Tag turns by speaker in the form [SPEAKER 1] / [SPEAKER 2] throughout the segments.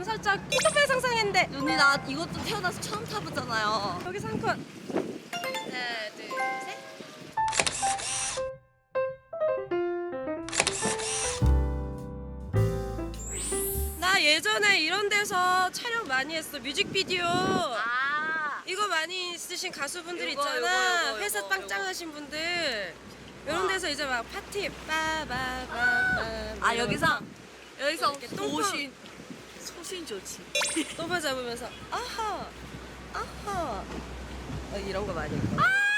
[SPEAKER 1] 니야난 살짝 피터팬 상상했는데
[SPEAKER 2] 언니 나 이것도 태어나서 처음 타보잖아요.
[SPEAKER 1] 여기 상권.
[SPEAKER 2] 하나, 둘, 셋.
[SPEAKER 1] 나 예전에 이런 데서 촬영 많이 했어. 뮤직비디오.
[SPEAKER 2] 아.
[SPEAKER 1] 이거 많이 쓰신 가수분들
[SPEAKER 2] 이거,
[SPEAKER 1] 있잖아.
[SPEAKER 2] 이거, 이거,
[SPEAKER 1] 회사
[SPEAKER 2] 이거,
[SPEAKER 1] 빵짱 하신 분들. 이런
[SPEAKER 2] 와.
[SPEAKER 1] 데서 이제 막 파티 빠바바바.
[SPEAKER 2] 아 여기서 여기서
[SPEAKER 1] 똥
[SPEAKER 2] 소신 소신 좋지.
[SPEAKER 1] 또바 잡으면서 아하 아하 어, 이런 거 많이.
[SPEAKER 2] 언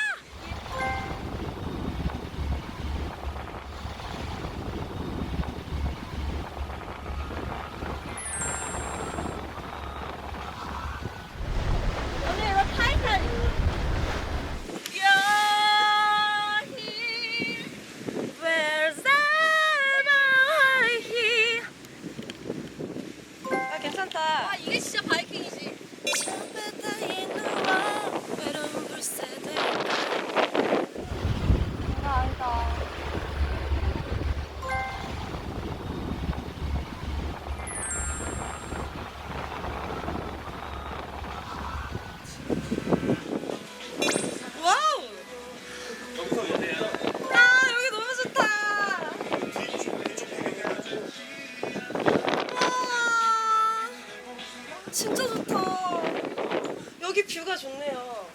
[SPEAKER 1] 뷰가 좋네요.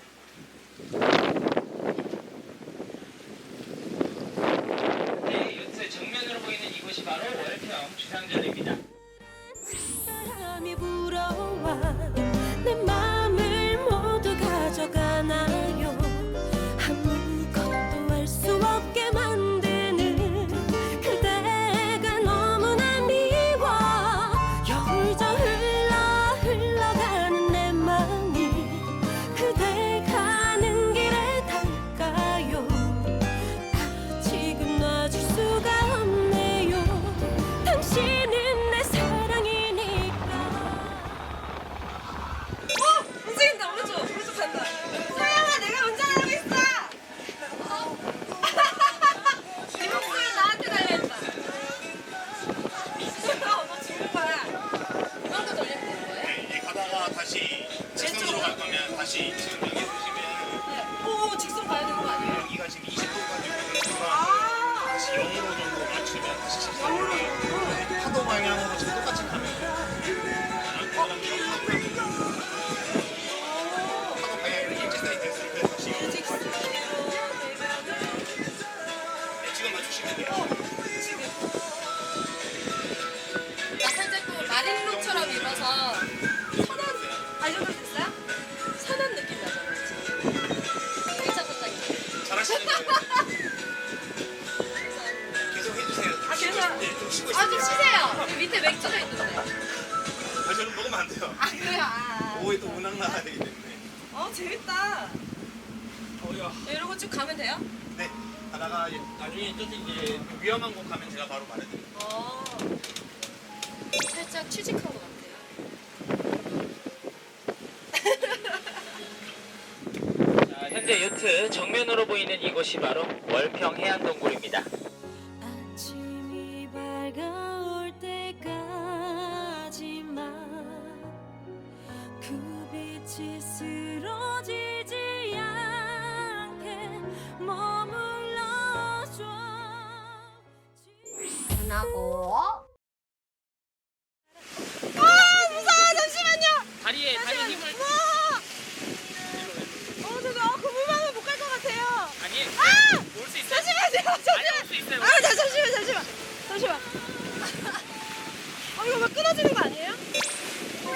[SPEAKER 3] 네, 요트 정면으로 보이는 이곳이 바로 월평 주상전입니다.
[SPEAKER 4] 저는 먹으면 안 돼요.
[SPEAKER 2] 아 그래요? 아.
[SPEAKER 4] 오후에 또 문학 나가야 되기 때문에.
[SPEAKER 1] 어, 재밌다.
[SPEAKER 4] 어야.
[SPEAKER 1] 이러고 쭉 가면 돼요?
[SPEAKER 4] 네. 가다가 이제 나중에 또 이제 위험한 곳 가면 제가 바로 말해드릴게요.
[SPEAKER 1] 어.
[SPEAKER 2] 살짝 취직한 것 같아요.
[SPEAKER 3] 자, 현재 요트 정면으로 보이는 이곳이 바로 월평 해안 동굴입니다.
[SPEAKER 2] 하나고.
[SPEAKER 1] 아, 무서워. 잠시만요.
[SPEAKER 3] 다리에 다리 힘을
[SPEAKER 1] 우와. 어, 저도 어, 그 물방울 못갈 것 같아요.
[SPEAKER 3] 아니
[SPEAKER 1] 아!
[SPEAKER 3] 올수 있어요.
[SPEAKER 1] 잠시만요.
[SPEAKER 3] 아니
[SPEAKER 1] 잠시만.
[SPEAKER 3] 올수 있어요.
[SPEAKER 1] 아, 자, 잠시만, 잠시만. 잠시만. 어, 이거 막 끊어지는 거 아니에요? 어.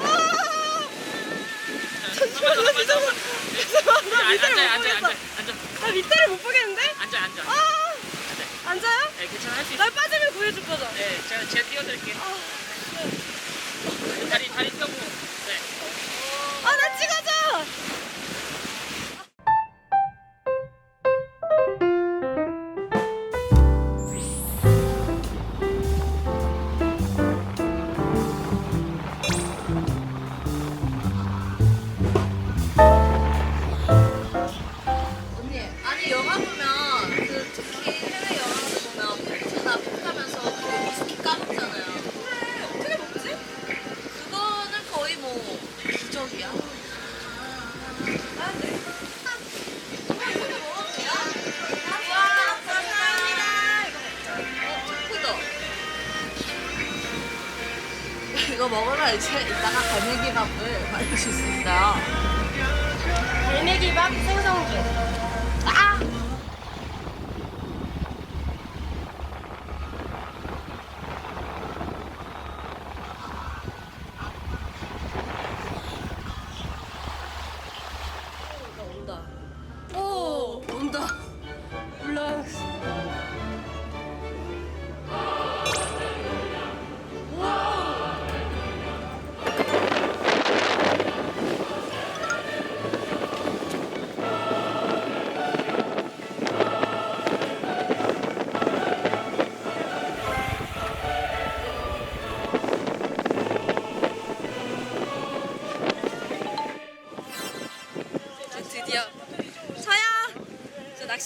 [SPEAKER 1] 아! 잠시만요, 잠시만요. 잠시만, 나 밑에를
[SPEAKER 3] 앉아
[SPEAKER 1] 못
[SPEAKER 3] 앉아
[SPEAKER 1] 보겠어.
[SPEAKER 3] 앉아 앉아
[SPEAKER 1] 나 밑에를 못 보겠는데?
[SPEAKER 3] 앉아 앉아.
[SPEAKER 1] 아! 앉아요?
[SPEAKER 3] 네, 괜찮아 할 수 있어.
[SPEAKER 1] 구해줄 거죠?
[SPEAKER 3] 네, 제가 제가 띄워드릴게요.
[SPEAKER 1] 아, 아,
[SPEAKER 2] 이제 이따가 갈매기밥을 만드실 수 있어요.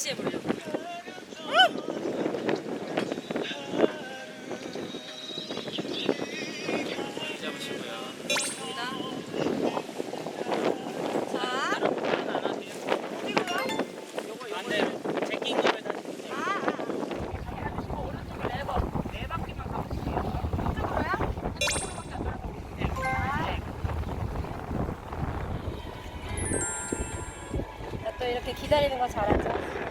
[SPEAKER 1] 날씨에 물려. 또 이렇게 기다리는 거 잘하죠?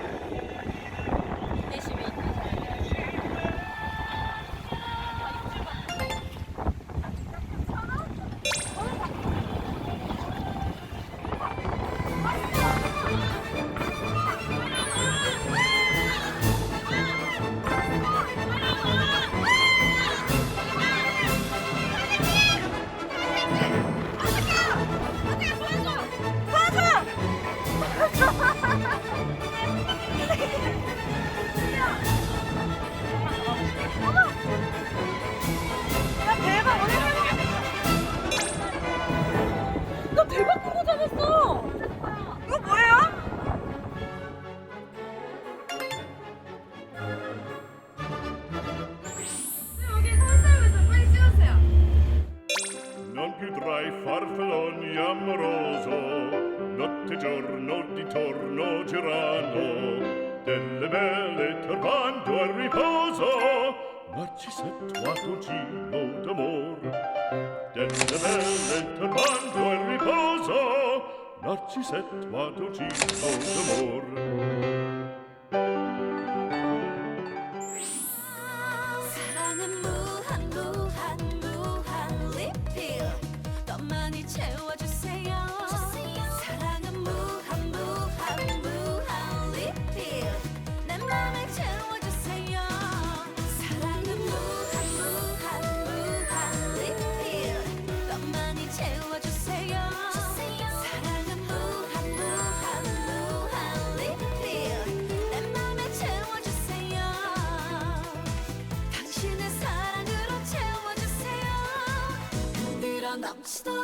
[SPEAKER 5] Dentebelle turbando e riposo, narcisetto ad ucciso d'amor.
[SPEAKER 6] amongst the